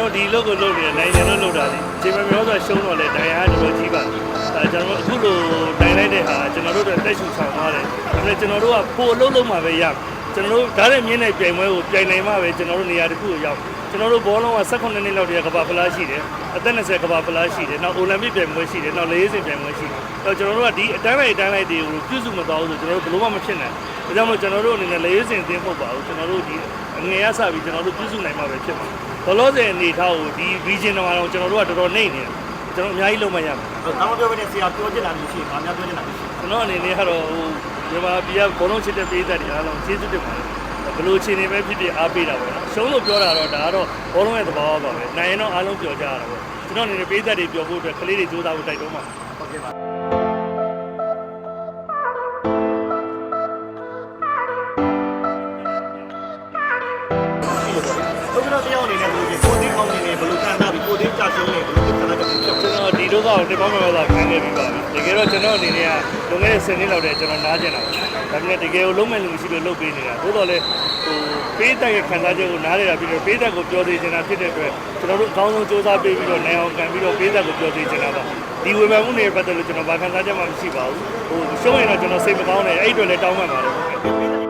တော်ဒီလုပ်ကိုလုပ်နေတယ်နိုင်ငံလို့လုပ်တာလေအချိန်မပြောဆိုရှုံးတော့လေနိုင်ငံကတော်တော်ကြီးပါအဲကျွန်တော်အခုလိုနိုင်လိုက်တဲ့ဟာကျွန်တော်တို့တက်တက်ရှူဆောင်သွားတယ်ဒါပေမဲ့ကျွန်တော်တို့ကပို့အလုပ်လုပ်မှပဲရ ကျွန်တော်တို့ဓာတ်နဲ့မြင်းနဲ့ပြိုင်ပွဲကိုပြိုင်နိုင်မှပဲကျွန်တော်တို့နေရာတစ်ခုကိုရောက်ကျွန်တော်တို့ဘောလုံးက18နှစ်လောက်တည်းကကဘာဖလားရှိတယ်အသက်20ကဘာဖလားရှိတယ်နောက်အိုလံပစ်ပြိုင်ပွဲရှိတယ်နောက်40ပြိုင်ပွဲရှိတယ်အဲကျွန်တော်တို့ကဒီအတန်းလိုက်အတန်းလိုက်တွေကိုပြုစုမသွားဘူးဆိုကျွန်တော်တို့ဘယ်လို့မှမဖြစ်နိုင်ဘူးဒါကြောင့်မို့ကျွန်တော်တို့အနေနဲ့40အသင်းမဟုတ်ပါဘူးကျွန်တော်တို့ဒီအငယ်ရစပြီးကျွန်တော်တို့ပြုစုနိုင်မှပဲဖြစ်မှာဘလောဆယ်အနေထားကိုဒီ region မှာတော့ကျွန်တော်တို့ကတော်တော်နှိမ့်နေတယ်ကျွန်တော်အများကြီးလုံးမရမှာ။တောင်းပြောတဲ့ဆရာပြောချင်တာမျိုးရှိရင်ဘာများပြောချင်တာမျိုးရှိလဲကျွန်တော်အနေနဲ့ကတော့ဟို မြန်မာပြည်ကဘောလုံးချစ်တဲ့ပြည်သက်တွေအားလုံးကျေးဇူးတင်ပါတယ်ဘယ်လိုအခြေအနေပဲဖြစ်ဖြစ်အားပေးတာပေါ့နော်ရှုံးလို့ပြောတာတော့ဒါကတော့ဘောလုံးရဲ့သဘောပါပဲနိုင်ရင်တော့အားလုံးပြောကြရတာပေါ့ကျွန်တော်အနေနဲ့ပြည်သက်တွေပြောဖို့အတွက်ကလေးတွေကြိုးစားဖို့တိုက်တွန်းပါ။ဟုတ်ကဲ့ပါ။ဟုတ်ကဲ့တရားအနေနဲ့ဆိုရင်ကိုတင်းကောင်းနေနေဘယ်လိုခံစားပြီးကိုတင်းကြရှုံးနေဘယ်လိုခံစားချက်ဖြစ်ကျွန် တော်ဒီတော့ကတော့တင်ပေါင်းမဲ့သာခံခဲ့ပြီးပါပြီတကယ်တော့ကျွန်တော်အနေနဲ့ကလွန်ခဲ့တဲ့10နှစ်လောက်တည်းကျွန်တော်နားကျင်တာဒါပေမဲ့တကယ်ကိုလုံးမဲ့လူမရှိလို့လုပ်ပေးနေတာသို့တော်လည်းဟိုပေးတဲ့ခံစားချက်ကိုနားရတာပြီးတော့ပေးတဲ့ကိုပြောသေးချင်တာဖြစ်တဲ့အတွက်ကျွန်တော်တို့အကောင်းဆုံးစူးစမ်းပေးပြီးတော့နိုင်အောင်ကန်ပြီးတော့ပေးတဲ့ကိုပြောသေးချင်တာပါဒီဝေဖန်မှုတွေပတ်သက်လို့ကျွန်တော်ဘာခံစားချက်မှမရှိပါဘူးဟိုရှုံးရင်တော့ကျွန်တော်စိတ်မကောင်းနဲ့အဲ့အတွက်လည်းတောင်းပန်ပါတယ်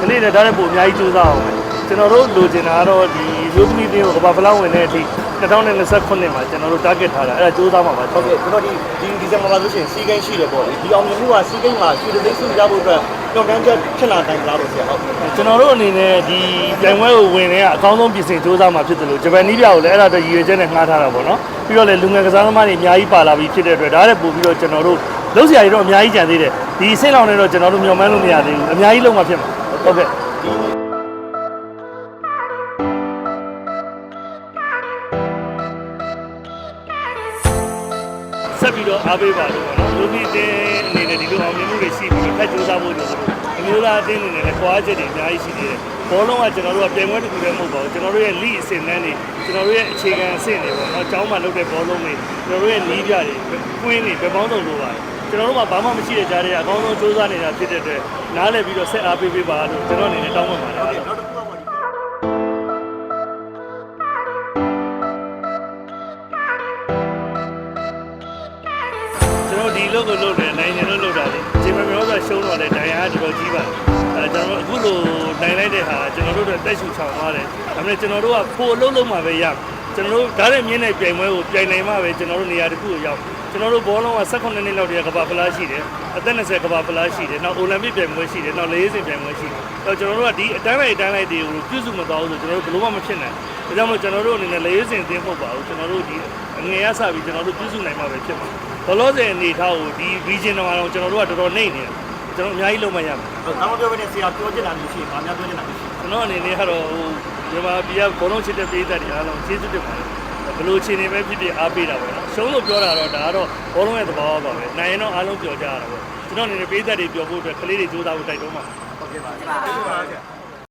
ကလေးနဲ့ဒါနဲ့ပို့အများကြီးစူးစမ်းအောင်ပဲကျွန်တော်တို့လိုချင်တာကတော့ဒီရိုးသမီးတင်းကိုကမ္ဘာဖလားဝင်တဲ့အထိ2029မှာကျွန်တော်တို့ target ထားတာအဲ့ဒါစူးစမ်းမှာပါ။ဟုတ်ကဲ့ကျွန်တော်ဒီဒီဒီဇင်ဘာမှာဆိုရှင်စီးကိန်းရှိတယ်ပေါ့လေ။ဒီအောင်မြင်မှုကစီးကိန်းမှာရွှေသိန်းစုရဖို့အတွက်ကြောက်တန်းချက်ဖြစ်လာနိုင်လားလို့ဆရာဟုတ်ကဲ့ကျွန်တော်တို့အနေနဲ့ဒီပြိုင်ပွဲကိုဝင်နေကအကောင်းဆုံးပြင်ဆင်စူးစမ်းမှာဖြစ်တယ်လို့ဂျပန်နီးပြကိုလည်းအဲ့ဒါတော့ရည်ရွယ်ချက်နဲ့ငှားထားတာပေါ့နော်ပြီးတော့လည်းလူငယ်ကစားသမားတွေအများကြီးပါလာပြီးဖြစ်တဲ့အတွက်ဒါလည်းပို့ပြီးတော့ကျွန်တော်တို့လုံးစရာတွေတော့အများကြီးကြံသေးတယ်ဒီအဆင့်လောက်နဲ့တော့ကျွန်တော်တို့မျှော်မှန်းလို့မရသေးဘူးအများကြီးလုံးမှာဖြစ်မှာ ဟုတ်ကဲ့ဆက်ပြီးတော့အားပေးပါလို့ပေါ့နော်လူကြီးတင်းအနေနဲ့ဒီလိုအောင်မြင်မှုတွေရှိပြီးဖက်ကြိုးစားဖို့လို့အမျိုးသားအသင်းအနေနဲ့လည်းကွာချက်တွေအများကြီးရှိသေးတယ်ဘောလုံးကကျွန်တော်တို့ကပြိုင်ပွဲတစ်ခုတည်းမဟုတ်ပါဘူးကျွန်တော်တို့ရဲ့ league အဆင့်တန်းတွေကျွန်တော်တို့ရဲ့အခြေခံအဆင့်တွေပေါ့နော်ကျောင်းမှာလုပ်တဲ့ဘောလုံးတွေကျွန်တော်တို့ရဲ့နီးပြတွေကွင်းတွေဘယ်ပေါင်းစုံလို့ပါတယ် ကျွန်တော်တို့ကဘာမှမရှိတဲ့ကြားတွေကအကောင်းဆုံးစူးစမ်းနေတာဖြစ်တဲ့အတွက်နားလည်ပြီးတော့ဆက်အားပေးပေးပါလို့ကျွန်တော်အနေနဲ့တောင်းပန်ပါတယ်ဟုတ်ကဲ့နောက်တစ်ခုကပေါ့ဒီကျွန်တော်ဒီလုပ်ကိုလုပ်တယ်နိုင်ငံလို့လုပ်တာလေအချိန်မပြောဆိုရှုံးတော့လေနိုင်ငံကတော်တော်ကြီးပါတယ်အဲကျွန်တော်အခုလိုနိုင်လိုက်တဲ့ဟာကျွန်တော်တို့တက်ရှူဆောင်သွားတယ်ဒါပေမဲ့ကျွန်တော်တို့ကပို့အလုပ်လုပ်မှပဲရကျွန်တော်တို့ဓာတ်နဲ့မြင်းနဲ့ပြိုင်ပွဲကိုပြိုင်နိုင်မှပဲကျွန်တော်တို့နေရာတစ်ခုကိုရောက် ကျွန်တော်တို့ဘောလုံးက18နှစ်လောက်တည်းကကဘာဖလားရှိတယ်အသက်20ကဘာဖလားရှိတယ်နောက်အိုလံပစ်ပြိုင်ပွဲရှိတယ်နောက်40ပြိုင်ပွဲရှိတယ်အဲကျွန်တော်တို့ကဒီအတန်းလိုက်အတန်းလိုက်တွေကိုပြုစုမသွားဘူးဆိုကျွန်တော်တို့ဘယ်လို့မှမဖြစ်နိုင်ဘူးဒါကြောင့်မို့ကျွန်တော်တို့အနေနဲ့40အသင်းမဟုတ်ပါဘူးကျွန်တော်တို့ဒီအငယ်ရစပြီးကျွန်တော်တို့ပြုစုနိုင်မှပဲဖြစ်မှာဘလောဆယ်အနေထားကိုဒီ region မှာတော့ကျွန်တော်တို့ကတော်တော်နှိမ့်နေတယ်ကျွန်တော်အများကြီးလုံးမရမှာတောင်းပြောတဲ့ဆရာပြောချင်တာမျိုးရှိရင်ဘာများပြောချင်တာမျိုးရှိလဲကျွန်တော်အနေနဲ့ကတော့ဟိုမြန်မာပြည်ကဘောလုံးချစ်တဲ့ပြည်သက်တွေအားလုံးကျေးဇူးတင်ပါတယ် ဘယ်လိုအခြေအနေပဲဖြစ်ဖြစ်အားပေးတာပေါ့နော်ရှုံးလို့ပြောတာတော့ဒါကတော့ဘောလုံးရဲ့သဘောပါပဲနိုင်ရင်တော့အားလုံးပြောကြရတာပေါ့ကျွန်တော်အနေနဲ့ပြည်သက်တွေပြောဖို့အတွက်ကလေးတွေကြိုးစားဖို့တိုက်တွန်းပါဟုတ်ကဲ့ပါကျေးဇူးပါ